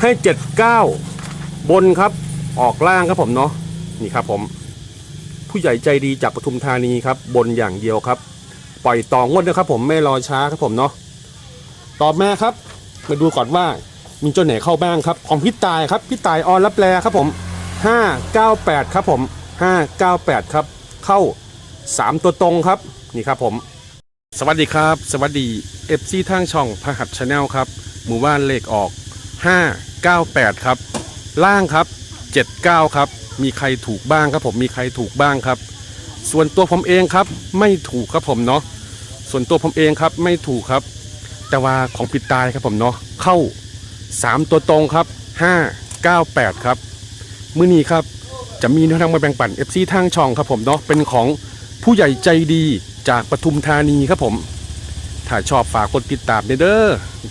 ให้เจ็ดเก้าบนครับออกล่างครับผมเนาะนี่ครับผม ผู้ใหญ่ใจดีจากปทุมธานีครับ บนอย่างเดียวครับ ปล่อยต่องวดนะครับ ผมไม่รอช้าครับผมเนาะต่อมาครับ มาดูก่อนว่ามีเจ้าไหนเข้าบ้างครับ ของพี่ตายครับพี่ตายออนรับแลครับผม 598 ครับผม 598 ครับ เข้า 3 ตัวตรงครับนี่ครับผม สวัสดีครับ สวัสดี FC ทางช่องพหัสชาแนลครับหมู่บ้านเลขออก 598 ครับ ล่างครับ 79 ครับ มีใครถูกบ้างครับผมมีใครถูกบ้างครับ ส่วนตัวผมเองครับไม่ถูกครับผมเนาะส่วนตัวผมเองครับไม่ถูกครับ แต่ว่าของปิดตายครับผมเนาะเข้า 3 ตัวตรงครับ 598 ครับมื้อนี้ครับจะมีแนวทางมาแบ่งปัน FC ทางช่องครับผมเนาะเป็นของผู้ใหญ่ใจดีจากปทุมธานีครับผม ถ้าชอบฝากกดติดตามเด้อ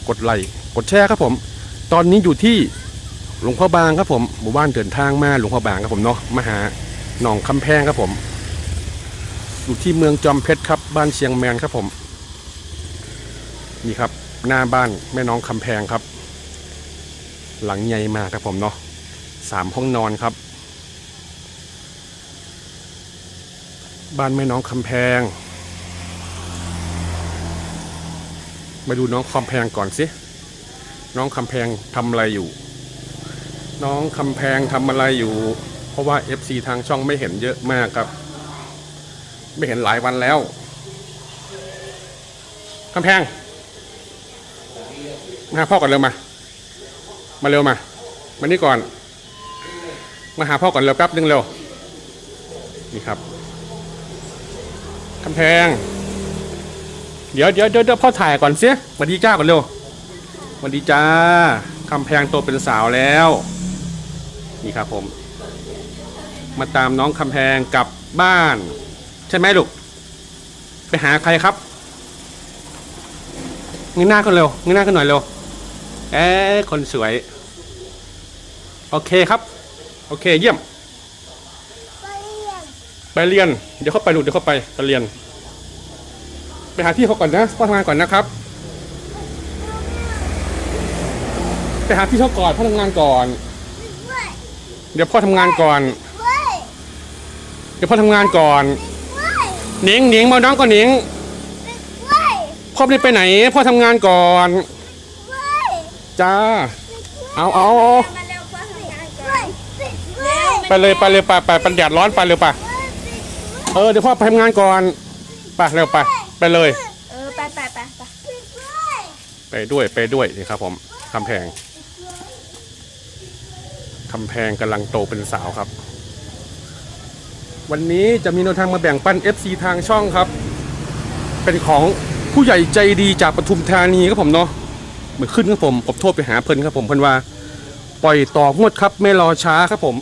กดไลค์ กดแชร์ครับผม ตอนนี้อยู่ที่หลวงพ่อบางครับผมหมู่บ้านเดินทางมาหลวงพ่อบางครับผมเนาะมาหาหนองคำแพงครับผม อยู่ที่เมืองจอมเพชรครับบ้านเชียงแมนครับผม นี่ครับหน้าบ้านแม่น้องคำแพงครับ หลังใหญ่มากครับผมเนาะสามห้องนอนครับ บ้านแม่น้องคำแพงมาดูน้องคำแพงก่อนสิ น้องคำแพงทำอะไรอยู่ น้องคำแพงทำอะไรอยู่ เพราะว่า FC ทางช่องไม่เห็นเยอะมากครับ ไม่เห็นหลายวันแล้วคำแพงมาหาพ่อก่อนเร็วมา มาเร็วมา มานี่ก่อน มาหาพ่อก่อนเร็วแป๊บนึงเร็ว นี่ครับคำแพง เดี๋ยวเดี๋ยวเดี๋ยวพ่อถ่ายก่อนเสียสวัสดีจ้าก่อนเร็ว วัสดีจ้าคำแพงโตเป็นสาวแล้ว นี่ครับผม มาตามน้องคำแพงกลับบ้าน ใช่ไหมลูก ไปหาใครครับเงยหน้ากันเร็วเงยหน้ากันหน่อยเร็วเอ๊ะคนสวย โอเคครับ โอเคเยี่ยม ไปเรียน เดี๋ยวเข้าไปลูกเดี๋ยวเข้าไปไปเรียน ไปหาพี่เขาก่อนนะพ่อทำงานก่อนนะครับ ไปหาพี่เขาก่อนพ่อทำงานก่อน เดี๋ยวพ่อทำงานก่อน เดี๋ยวพ่อทำงานก่อนหนิงหนิงมาน้องก่อนหนิงพ่อไม่ได้ไปไหน พ่อทำงานก่อนจ้าเอาเอาเอามาเร็วกว่าทำงานก่อนเร็วไปเลยไปเลยไปไปปันแดดร้อนไปเร็วไปเออเดี๋ยวพ่อไปทำงานก่อนไปเร็วไปไปเลย เออไปไปไปไปไปด้วยไปด้วยนี่ครับผมคำแพง คำแพงกำลังโตเป็นสาวครับ วันนี้จะมีแนวทางมาแบ่งปัน FC ทางช่องครับ เป็นของผู้ใหญ่ใจดีจากปทุมธานีครับผมเนาะเหมือนขึ้นครับผมผมโทษไปหาเพิ่นครับผมเพิ่นว่า ปล่อยต่องวดครับไม่รอช้าครับผม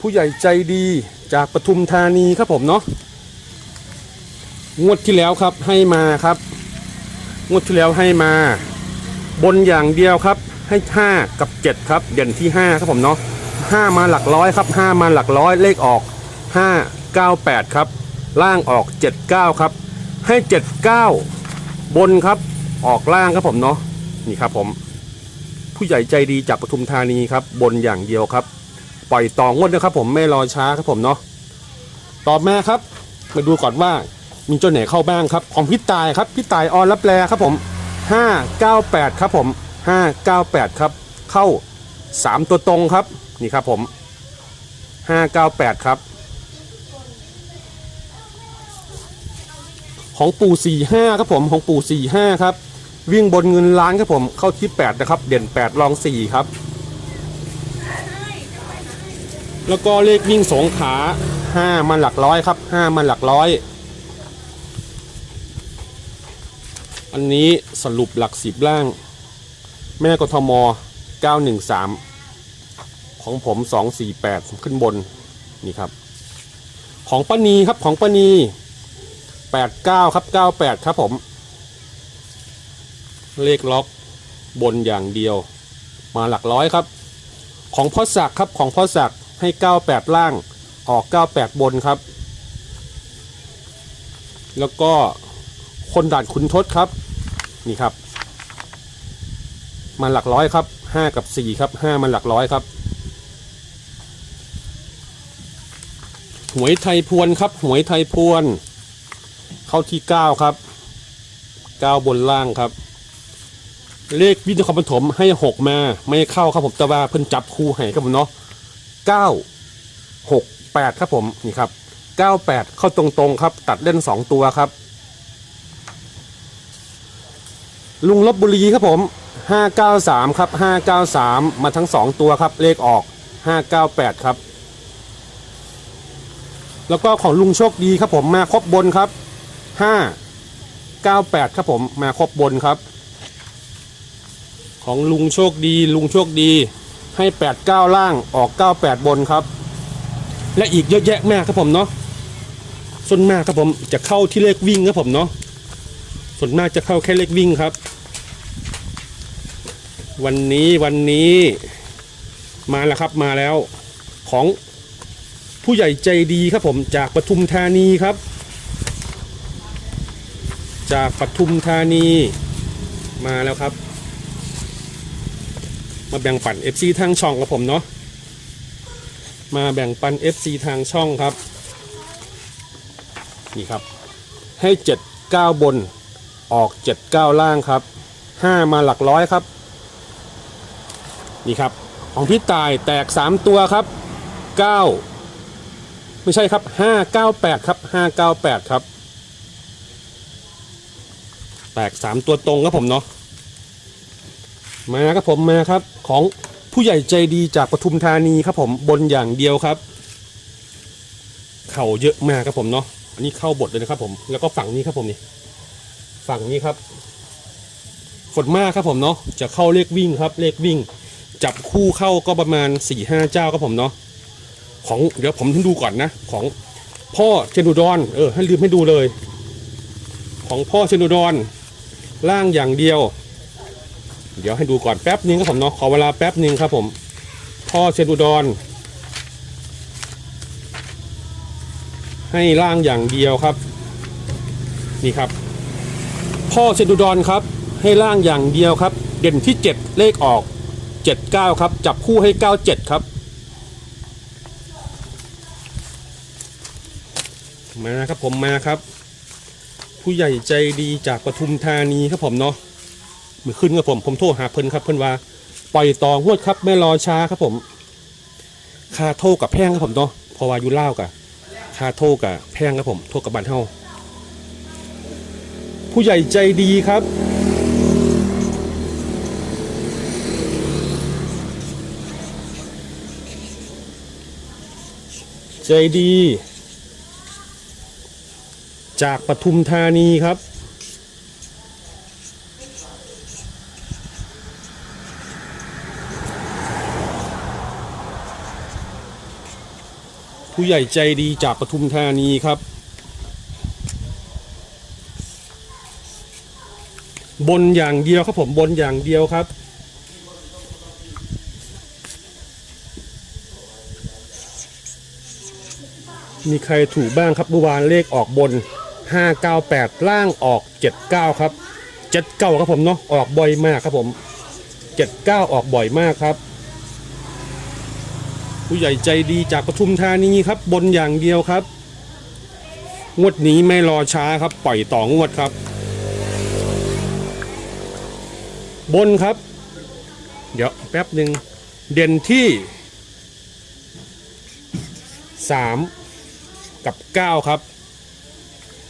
ผู้ใหญ่ใจดีจากปทุมธานีครับผมเนาะงวดที่แล้วครับให้มาครับ งวดที่แล้วให้มา บนอย่างเดียวครับ ให้ 5 กับ 7 ครับ เด่นที่ 5 ครับผมเนาะ5มาหลักร้อยครับ 5 มาหลักร้อยเลขออก 5 9 8 ครับ ล่างออก 79 ครับ ให้ 79 บนครับออกล่างครับผมเนาะนี่ครับผม ผู้ใหญ่ใจดีจากปทุมธานีครับ บนอย่างเดียวครับ ปล่อยต่องวดนะครับผมไม่รอช้าครับผมเนาะต่อมาครับมาดูก่อนว่ามีเจ้าไหนเข้าบ้างครับ ของพี่ตายครับพี่ตายออนรับแลครับผม 598 ครับผม 598 ครับ เข้า 3 ตัวตรงครับ นี่ครับผม 598 ครับ ของปู่ 45 ครับผม ของปู่ 45 ครับ วิ่งบนเงินล้านครับผม เข้าที่ 8 นะครับ เด่น 8 รอง 4 ครับ แล้วก็เลขวิ่งสงขา 5 มันหลักร้อยครับ 5 มันหลักร้อยอันนี้สรุปหลักสิบล่าง แม่กทม 913 ของผม 248 ขึ้นบน นี่ครับ ของป้านีครับของป้านี89 ครับ 98 ครับผม เลขล็อกบนอย่างเดียว มาหลักร้อยครับ ของพ่อศักดิ์ครับของพ่อศักดิ์ให้ 98 ล่างออก 98 บนครับ แล้วก็คนด่านคุณทศครับ นี่ครับ มาหลักร้อยครับห้ากับสี่ครับห้ามาหลักร้อยครับ หวยไทยพวนครับ หวยไทยพวน เข้าที่เก้าครับเก้าบนล่างครับ เลขวิทยาคมปฐมให้หกมาไม่เข้าครับผมแต่ว่าเพิ่นจับคู่ให้ครับผมเนาะเก้าหกแปดครับผมนี่ครับเก้าแปดเข้าตรงๆครับ ตัดเล่นสองตัวครับลุงลบบุรีครับผม 593 ครับ 593 มาทั้ง 2 ตัวครับ เลขออก 598 ครับ แล้วก็ของลุงโชคดีครับผมมาครบบนครับ 598 ครับผมมาครบบนครับ ของลุงโชคดีลุงโชคดีให้ 89 ล่างออก 98 บนครับ และอีกเยอะแยะมากครับผมเนาะส่วนมากครับผมจะเข้าที่เลขวิ่งครับผมเนาะส่วนมากจะเข้าแค่เลขวิ่งครับ วันนี้วันนี้มาแล้วครับมาแล้วของผู้ใหญ่ใจดีครับผมจากปทุมธานีครับ จากปทุมธานีมาแล้วครับ มาแบ่งปัน FC ทางช่องกับผมเนาะมาแบ่งปัน FC ทางช่องครับ นี่ครับ ให้ 7 9 บนออก 7 9 ล่างครับ 5 มาหลักร้อยครับ นี่ครับ ของพี่ตายแตก 3 ตัวครับ 9 ไม่ใช่ครับ 598 ครับ 598 ครับ แตก 3 ตัวตรงครับผมเนาะมาครับผมมาครับของผู้ใหญ่ใจดีจากปทุมธานีครับผมบนอย่างเดียวครับ เข่าเยอะมากครับผมเนาะอันนี้เข้าบทเลยนะครับผมแล้วก็ฝั่งนี้ครับผมนี่ฝั่งนี้ครับฝนมากครับผมเนาะจะเข้าเลขวิ่งครับเลขวิ่ง จับคู่เข้าก็ประมาณ4ี่ห้าเจ้าครับผมเนาะของเดี๋ยวผมให้ดูก่อนนะ ของพ่อเชนุดอนเออให้ลืมให้ดูเลย ของพ่อเชนุดอนล่างอย่างเดียว เดี๋ยวให้ดูก่อนแป๊บนึงครับผมเนาะขอเวลาแป๊บนึงครับผม พ่อเชนุดอนให้ล่างอย่างเดียวครับ นี่ครับ พ่อเชนุดอนครับ ให้ล่างอย่างเดียวครับ เด่นที่ 7 เลขออก 79 ครับ จับคู่ให้ 97 ครับมาครับผมมาครับ ผู้ใหญ่ใจดีจากปทุมธานีครับผมเนาะมือขึ้นครับผมผมโทรหาเพิ่นครับเพิ่นว่าปล่อยต่องวดครับไม่รอช้าครับผมคาโทกับแพงครับผมเนาะเพราะว่ายู่เล่ากับคาโทกับแพงครับผมโทรกับบ้านเฮาผู้ใหญ่ใจดีครับ ใจดี จากปทุมธานีครับ ผู้ใหญ่ใจดีจากปทุมธานีครับ บนอย่างเดียวครับผมบนอย่างเดียวครับ มีใครถูกบ้างครับเมื่อวานเลขออกบน 598 ล่างออก 79 ครับ 79 ครับผมเนาะออกบ่อยมากครับผม 79 ออกบ่อยมากครับ ผู้ใหญ่ใจดีจากปทุมธานีครับ บนอย่างเดียวครับงวดนี้ไม่รอช้าครับ ปล่อยต่องวดครับ บนครับ เดี๋ยวแป๊บหนึ่งเด่นที่3 กับ 9 ครับ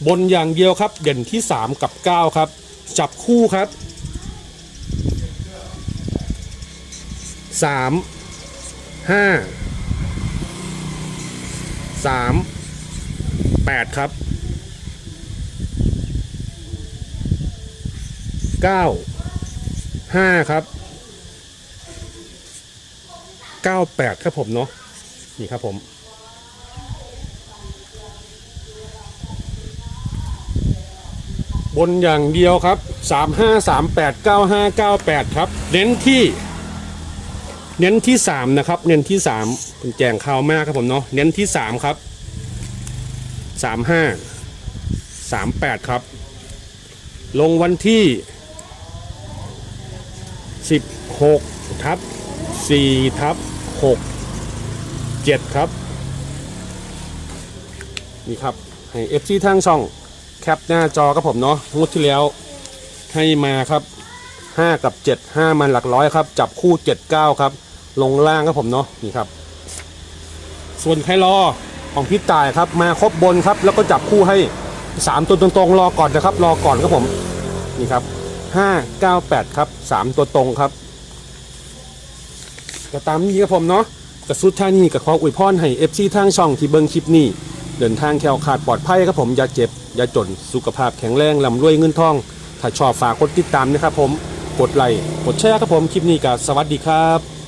บนอย่างเดียวครับเด่นที่ 3 กับ 9 ครับ จับคู่ครับ 3 5 3 8 ครับ 9 5 ครับ 98 ครับผมเนาะนี่ครับผม นอย่างเดียวครับ 3 5 3 8 9 5 9 8 ครับ เน้นที่ เน้นที่ 3 นะครับ เน้นที่3เป็นแจงข่าวมากครับผมเนาะ เน้นที่ 3 ครับ 3 5 3 8 ครับ ลงวันที่ 16 6ทับ 4 ทับ 6 7 ครับ นี่ครับ ให้ FC ทางช่อง แคปหน้าจอครับผมเนาะงวดที่แล้วให้มาครับ5กับ7 5มันหลักร้อยครับ จับคู่7 9ครับ ลงล่างครับผมเนาะนี่ครับ ส่วนใครรอของพี่ตายครับ มาครบบนครับ แล้วก็จับคู่ให้3ตัวตรงๆรอก่อนนะครับ รอก่อนครับผมนี่ครับ5 9 8ครับ3ตัวตรงครับก็ตามนี้ครับผมเนาะกระสุดท่านี้กับขออวยพรให้ FC ทางช่องที่เบิ่งคลิปนี้ เดินทางแคล้วขาดปลอดภัยครับผมอย่าเจ็บ อย่าจนสุขภาพแข็งแรงลำรวยเงินทอง ถ้าชอบฝากกดติดตามนะครับผม กดไลค์กดแชร์ครับผมคลิปนี้กับสวัสดีครับ